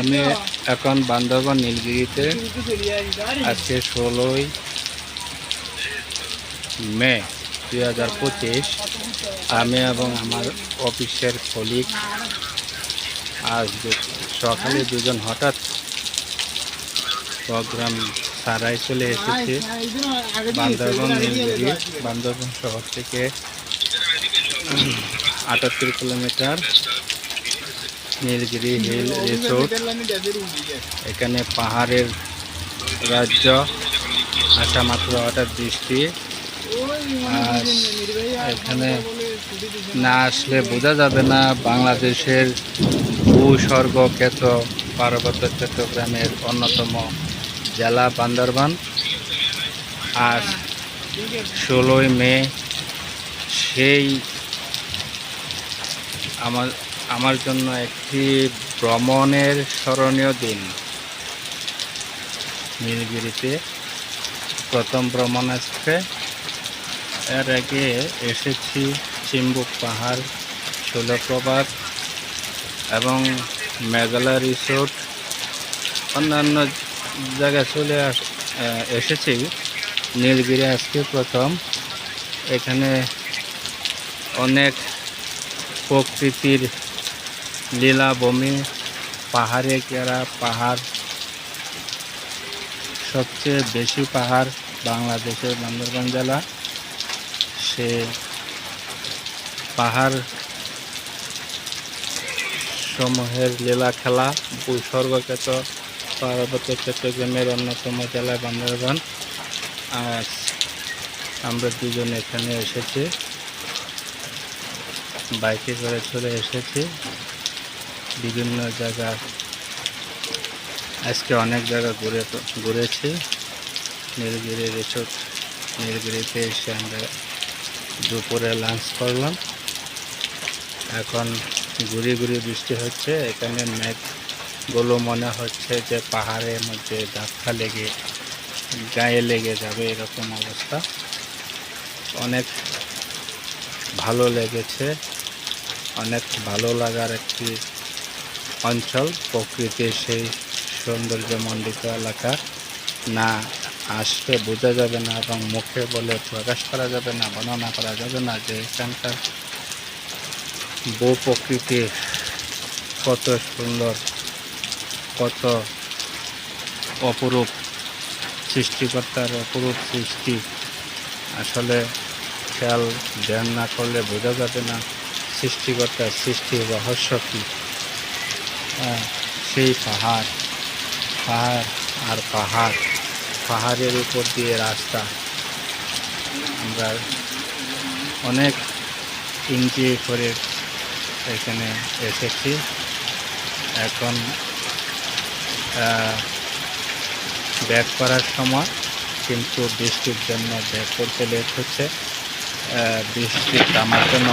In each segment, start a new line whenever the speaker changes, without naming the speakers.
আমি এখন বান্দরবান নীলগিরিতে আজকে ষোলোই মে দুই হাজার পঁচিশ। আমি এবং আমার অফিসের কলিগ আজ সকালে দুজন হঠাৎ প্রোগ্রাম সারাই চলে এসেছি। বান্দরবন নীলগিরি বান্দরবন শহর থেকে আটাত্তর কিলোমিটার। Nilgiri hill resort. এখানে পাহাড়ের রাজ্য আসা মাত্র হঠাৎ বৃষ্টি। আর এখানে না আসলে বোঝা যাবে না, বাংলাদেশের ভূস্বর্গ খ্যাত পার্বত্য চট্টগ্রামের অন্যতম জেলা বান্দরবান। আজ ষোলোই মে, সেই আমার আমার জন্য একটি ভ্রমণের স্মরণীয় দিন। নীলগিরিতে প্রথম ভ্রমণ আজকে। এর আগে এসেছি চিম্বুক পাহাড় শৈলপ্রপাত এবং মেঘালয় রিসোর্ট। অন্যান্য জায়গায় চলে এসেছি। নীলগিরি আজকে প্রথম। এখানে অনেক প্রকৃতির লীলাভূমি পাহাড়ে ঘেরা পাহাড়, সবচেয়ে বেশি পাহাড় বাংলাদেশের বান্দরবান জেলা। সে পাহাড় সমূহের লীলা খেলা ভূস্বর্গখ্যাত পার্বত্য চট্টগ্রামের অন্যতম জেলা বান্দরবান। আজ আমরা দুজন এখানে এসেছি। বাইকে করে চলে এসেছি। বিভিন্ন জায়গা। আজকে অনেক জায়গা ঘুরে ঘুরেছি। নীলগিরি রিসোর্ট নীলগিরিতে এসে আমরা দুপুরে লাঞ্চ করলাম। এখন ঘুরি ঘুরি বৃষ্টি হচ্ছে, এখানে মেঘগুলো মনে হচ্ছে যে পাহাড়ের মধ্যে ধাক্কা লেগে, গায়ে লেগে যাবে এরকম অবস্থা। অনেক ভালো লেগেছে, অনেক ভালো লাগার একটি অঞ্চল, প্রকৃতির সেই সৌন্দর্যমণ্ডিত এলাকা। না আসলে বোঝা যাবে না এবং মুখে বলে প্রকাশ করা যাবে না, বর্ণনা করা যাবে না যে এখানকার বউ প্রকৃতি কত সুন্দর, কত অপরূপ সৃষ্টিকর্তার অপরূপ সৃষ্টি। আসলে খেয়াল ধ্যান না করলে বোঝা যাবে না সৃষ্টিকর্তার সৃষ্টির রহস্য কী। সেই পাহাড় পাহাড় আর পাহাড় পাহাড়ের উপর দিয়ে রাস্তা। আমরা অনেক এনজয় করে এখানে এসেছি। এখন ব্যাক করার সময় কিন্তু বৃষ্টির জন্য ব্যাক করতে লেট হচ্ছে। আহ, বৃষ্টি থামার জন্য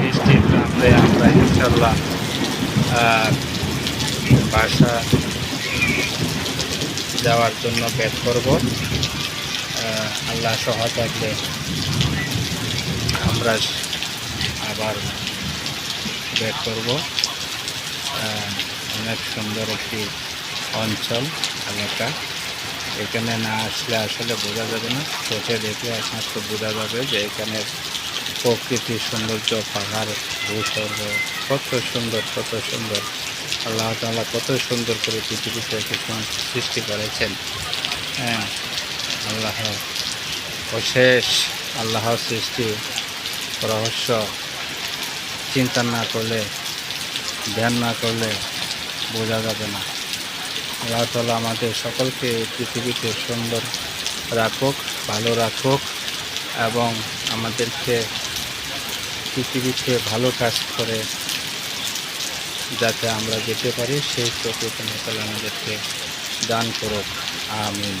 বৃষ্টি থামলে আমরা ইনশাল্লাহ বাসা যাওয়ার জন্য ব্যাক করব। আল্লাহ সহ থাকলে আমরা আবার ব্যাক করব। অনেক সুন্দর একটি অঞ্চল, এলাকা। এখানে না আসলে আসলে বোঝা যাবে না। চোখে দেখলে একমাত্র বোঝা যাবে যে এখানে প্রকৃতির সৌন্দর্য, পাহাড়, ভূস্বর্গ, কত সুন্দর কত সুন্দর। আল্লাহ তাআলা কত সুন্দর করে পৃথিবীতে কিছু সৃষ্টি করেছেন। হ্যাঁ আল্লাহ অশেষ আল্লাহ সৃষ্টি, রহস্য, চিন্তা না করলে, ধ্যান না করলে বোঝা যাবে না। আল্লাহ তালা আমাদের সকলকে পৃথিবীতে সুন্দর রাখুক, ভালো রাখুক এবং আমাদেরকে পৃথিবীতে ভালো কাজ করে যাতে আমরা যেতে পারি, সেই প্রকৃতি আমাদেরকে দান করুক। আমিন।